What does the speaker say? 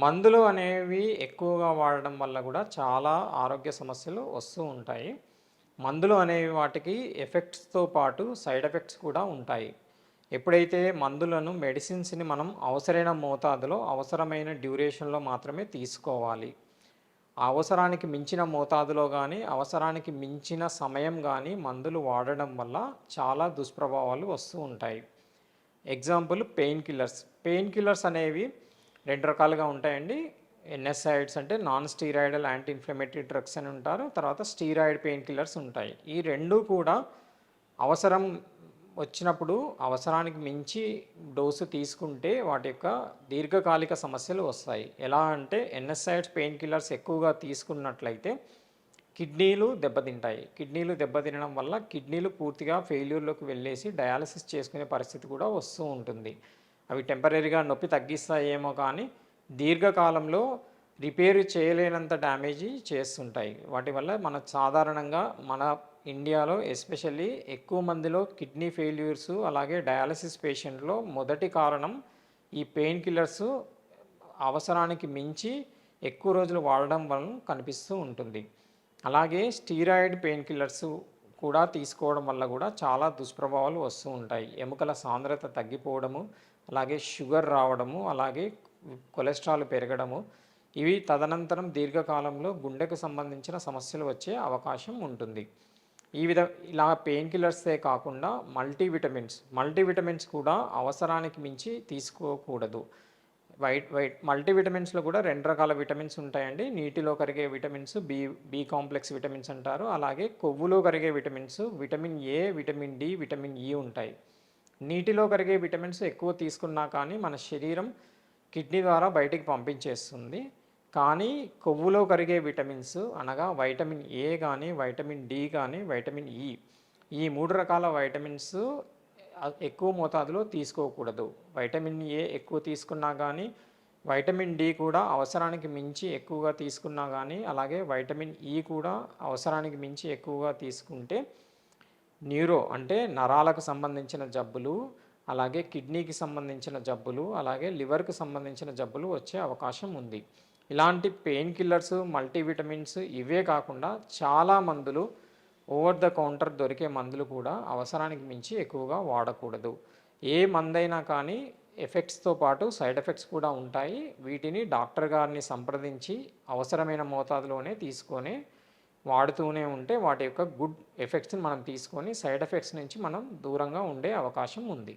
మందులు అనేవి ఎక్కువగా వాడడం వల్ల కూడా చాలా ఆరోగ్య సమస్యలు వస్తూ ఉంటాయి. మందులు అనేవి వాటికి ఎఫెక్ట్స్తో పాటు సైడ్ ఎఫెక్ట్స్ కూడా ఉంటాయి. ఎప్పుడైతే మందులను మెడిసిన్స్ని మనం అవసరమైన మోతాదులో అవసరమైన డ్యూరేషన్లో మాత్రమే తీసుకోవాలి. అవసరానికి మించిన మోతాదులో కానీ అవసరానికి మించిన సమయం కానీ మందులు వాడడం వల్ల చాలా దుష్ప్రభావాలు వస్తూ ఉంటాయి. Example pain killers pain killers అనేవి రెండు రకాలుగా ఉంటాయండి. ఎన్ఎస్ఐడ్స్ అంటే non steroidal anti inflammatory drugs అని ఉంటారు. తర్వాత స్టీరాయిడ్ పెయిన్ కిల్లర్స్ ఉంటాయి. ఈ రెండు కూడా అవసరం వచ్చినప్పుడు అవసరానికి మించి డోసు తీసుకుంటే వాటి యొక్క దీర్ఘకాలిక సమస్యలు వస్తాయి. ఎలా అంటే ఎన్ఎస్ఐడ్స్ పెయిన్ కిల్లర్స్ ఎక్కువగా తీసుకున్నట్లయితే కిడ్నీలు దెబ్బతింటాయి. కిడ్నీలు దెబ్బతినడం వల్ల కిడ్నీలు పూర్తిగా ఫెయిల్యూర్లోకి వెళ్ళేసి డయాలసిస్ చేసుకునే పరిస్థితి కూడా వస్తూ ఉంటుంది. అవి టెంపరీగా నొప్పి తగ్గిస్తాయేమో కానీ దీర్ఘకాలంలో రిపేర్ చేయలేనంత డ్యామేజీ చేస్తుంటాయి. వాటి వల్ల మన సాధారణంగా మన ఇండియాలో ఎస్పెషల్లీ ఎక్కువ మందిలో కిడ్నీ ఫెయిల్యూర్స్ అలాగే డయాలసిస్ పేషెంట్లో మొదటి కారణం ఈ పెయిన్ కిల్లర్స్ అవసరానికి మించి ఎక్కువ రోజులు వాడడం వలన కనిపిస్తూ ఉంటుంది. అలాగే స్టీరాయిడ్ పెయిన్ కిల్లర్స్ కూడా తీసుకోవడం వల్ల కూడా చాలా దుష్ప్రభావాలు వస్తూ ఉంటాయి. ఎముకల సాంద్రత తగ్గిపోవడము అలాగే షుగర్ రావడము అలాగే కొలెస్ట్రాల్ పెరగడము ఇవి తదనంతరం దీర్ఘకాలంలో గుండెకు సంబంధించిన సమస్యలు వచ్చే అవకాశం ఉంటుంది. ఈ విధ ఇలా పెయిన్ కిల్లర్సే కాకుండా మల్టీవిటమిన్స్ మల్టీవిటమిన్స్ కూడా అవసరానికి మించి తీసుకోకూడదు. వైట్ వైట్ మల్టీవిటమిన్స్లో కూడా రెండు రకాల విటమిన్స్ ఉంటాయండి. నీటిలో కరిగే vitamins B B complex vitamins అంటారు. అలాగే కొవ్వులో కరిగే vitamins vitamin A vitamin D vitamin E ఉంటాయి. నీటిలో కరిగే విటమిన్స్ ఎక్కువ తీసుకున్నా కానీ మన శరీరం కిడ్నీ ద్వారా బయటికి పంపించేస్తుంది. కానీ కొవ్వులో కరిగే విటమిన్స్ అనగా వైటమిన్ ఏ కానీ వైటమిన్ డి కానీ వైటమిన్ ఈ ఈ మూడు రకాల వైటమిన్స్ ఎక్కువ మోతాదులో తీసుకోకూడదు. వైటమిన్ ఏ ఎక్కువ తీసుకున్నా కానీ వైటమిన్ డి కూడా అవసరానికి మించి ఎక్కువగా తీసుకున్నా కానీ అలాగే వైటమిన్ ఈ కూడా అవసరానికి మించి ఎక్కువగా తీసుకుంటే న్యూరో అంటే నరాలకు సంబంధించిన జబ్బులు అలాగే కిడ్నీకి సంబంధించిన జబ్బులు అలాగే లివర్కి సంబంధించిన జబ్బులు వచ్చే అవకాశం ఉంది. ఇలాంటి పెయిన్ కిల్లర్స్ మల్టీవిటమిన్స్ ఇవే కాకుండా చాలా మందులు ఓవర్ ద కౌంటర్ దొరికే మందులు కూడా అవసరానికి మించి ఎక్కువగా వాడకూడదు. ఏ మందైనా కానీ ఎఫెక్ట్స్తో పాటు సైడ్ ఎఫెక్ట్స్ కూడా ఉంటాయి. వీటిని డాక్టర్ గారిని సంప్రదించి అవసరమైన మోతాదులోనే తీసుకొని వాడుతూనే ఉంటే వాటి యొక్క గుడ్ ఎఫెక్ట్స్ని మనం తీసుకొని సైడ్ ఎఫెక్ట్స్ నుంచి మనం దూరంగా ఉండే అవకాశం ఉంది.